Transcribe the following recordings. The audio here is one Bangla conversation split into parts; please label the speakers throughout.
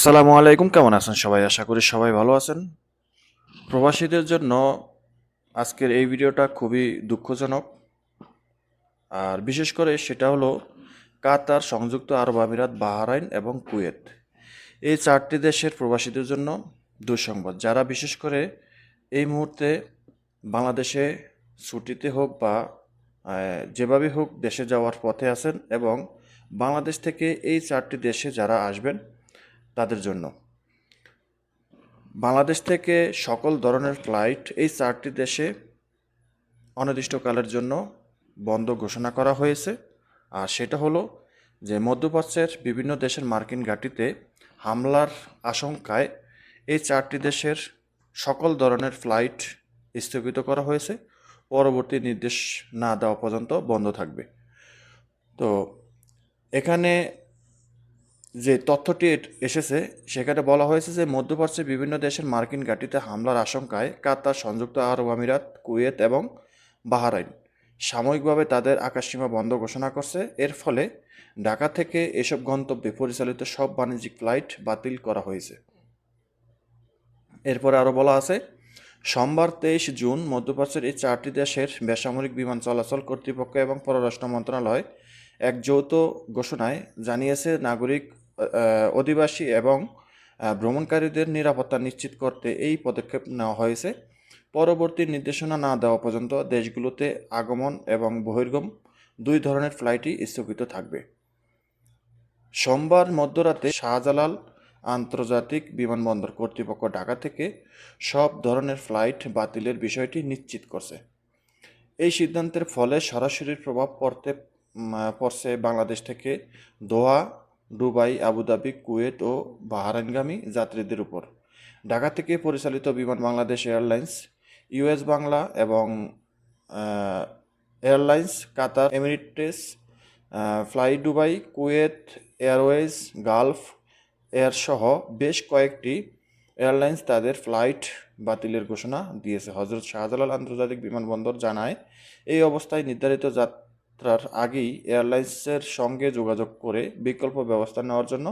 Speaker 1: আসসালামু আলাইকুম, কেমন আছেন সবাই? আশা করি সবাই ভালো আছেন। প্রবাসীদের জন্য আজকের এই ভিডিওটা খুবই দুঃখজনক। আর বিশেষ করে সেটা হলো কাতার, সংযুক্ত আরব আমিরাত, বাহারাইন এবং কুয়েত। এই চারটি দেশের প্রবাসীদের জন্য দুঃসংবাদ। যারা বিশেষ করে এই মুহূর্তে বাংলাদেশে ছুটিতে হোক বা যেভাবে হোক দেশে যাওয়ার পথে আছেন এবং বাংলাদেশ থেকে এই চারটি দেশে যারা আসবেন তাদের জন্য। বাংলাদেশ থেকে সকল ধরনের ফ্লাইট এই চারটি দেশে অনির্দিষ্টকালের জন্য বন্ধ ঘোষণা করা হয়েছে। আর সেটা হলো যে, মধ্যপ্রাচ্যের বিভিন্ন দেশের মার্কিন ঘাঁটিতে হামলার আশঙ্কায় এই চারটি দেশের সকল ধরনের ফ্লাইট স্থগিত করা হয়েছে। পরবর্তী নির্দেশ না দেওয়া পর্যন্ত বন্ধ থাকবে। তো, এখানে যে তথ্যটি এসেছে, সেখানে বলা হয়েছে যে মধ্যপ্রাচ্যের বিভিন্ন দেশের মার্কিন ঘাঁটিতে হামলার আশঙ্কায় কাতার, সংযুক্ত আরব আমিরাত, কুয়েত এবং বাহরাইন সাময়িকভাবে তাদের আকাশসীমা বন্ধ ঘোষণা করছে। এর ফলে ঢাকা থেকে এসব গন্তব্যে পরিচালিত সব বাণিজ্যিক ফ্লাইট বাতিল করা হয়েছে। এরপরে আরও বলা আছে, সোমবার তেইশ জুন মধ্যপ্রাচ্যের এই চারটি দেশের বেসামরিক বিমান চলাচল কর্তৃপক্ষ এবং পররাষ্ট্র মন্ত্রণালয় এক যৌথ ঘোষণায় জানিয়েছে, নাগরিক অধিবাসী এবং ভ্রমণকারীদের নিরাপত্তা নিশ্চিত করতে এই পদক্ষেপ নেওয়া হয়েছে। পরবর্তী নির্দেশনা না দেওয়া পর্যন্ত দেশগুলোতে আগমন এবং বহির্গম দুই ধরনের ফ্লাইটই স্থগিত থাকবে। সোমবার মধ্যরাতে শাহজালাল আন্তর্জাতিক বিমানবন্দর কর্তৃপক্ষ ঢাকা থেকে সব ধরনের ফ্লাইট বাতিলের বিষয়টি নিশ্চিত করছে। এই সিদ্ধান্তের ফলে সরাসরি প্রভাব পড়তে পড়ছে বাংলাদেশ থেকে Doha Dubai, Abu Dhabi, Kuwait ও বাহরাইনগামী যাত্রীদের উপর। ঢাকা থেকে পরিচালিত বিমান বাংলাদেশ এয়ারলাইন্স ইউএস বাংলা এবং airlines, Qatar Emirates Fly Dubai, Kuwait Airways, Gulf Air সহ বেশ কয়েকটি এয়ারলাইন্স তাদের ফ্লাইট বাতিলের ঘোষণা দিয়েছে। হজরত শাহজালাল আন্তর্জাতিক বিমানবন্দর জানায়, এই অবস্থায় নির্ধারিত যাত্রার আগেই এয়ারলাইন্সের সঙ্গে যোগাযোগ করে বিকল্প ব্যবস্থা নেওয়ার জন্য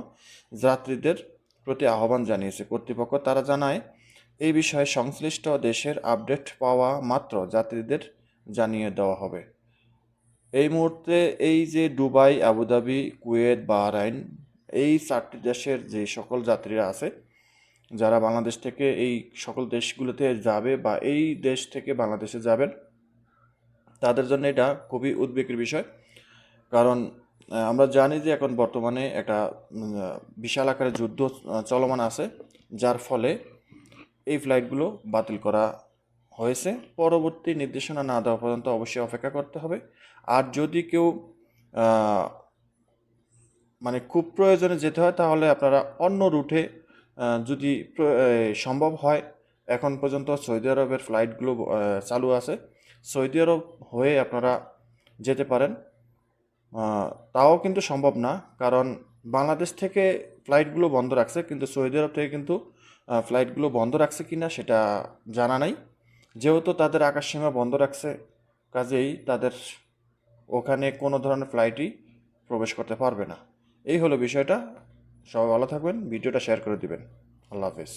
Speaker 1: যাত্রীদের প্রতি আহ্বান জানিয়েছে কর্তৃপক্ষ। তারা জানায়, এই বিষয়ে সংশ্লিষ্ট দেশের আপডেট পাওয়া মাত্র যাত্রীদের জানিয়ে দেওয়া হবে। এই মুহূর্তে এই যে দুবাই, আবুধাবি, কুয়েত, বাহরাইন, এই চারটি দেশের যে সকল যাত্রীরা আছে, যারা বাংলাদেশ থেকে এই সকল দেশগুলোতে যাবে বা এই দেশ থেকে বাংলাদেশে যাবেন তাদের জন্য এটা খুবই উদ্বেগের বিষয়। কারণ আমরা জানি যে এখন বর্তমানে একটা বিশাল আকারে যুদ্ধ চলমান আছে, যার ফলে এই ফ্লাইটগুলো বাতিল করা হয়েছে। পরবর্তী নির্দেশনা না দেওয়া পর্যন্ত অবশ্যই অপেক্ষা করতে হবে। আর যদি কেউ মানে খুব প্রয়োজনে যেতে হয়, তাহলে আপনারা অন্য রুটে যদি সম্ভব হয়, এখন পর্যন্ত সৌদি আরবের ফ্লাইটগুলো চালু আছে। সৌদি আরব হয়ে আপনারা যেতে পারেন। তাও কিন্তু সম্ভব না, কারণ বাংলাদেশ থেকে ফ্লাইটগুলো বন্ধ রাখছে, কিন্তু সৌদি আরব থেকে কিন্তু ফ্লাইটগুলো বন্ধ রাখছে কি না সেটা জানা নাই। যেহেতু তাদের আকাশসীমা বন্ধ রাখছে, কাজেই তাদের ওখানে কোনো ধরনের ফ্লাইটই প্রবেশ করতে পারবে না। এই হলো বিষয়টা। সবাই ভালো থাকবেন, ভিডিওটা শেয়ার করে দিবেন। আল্লাহ হাফেজ।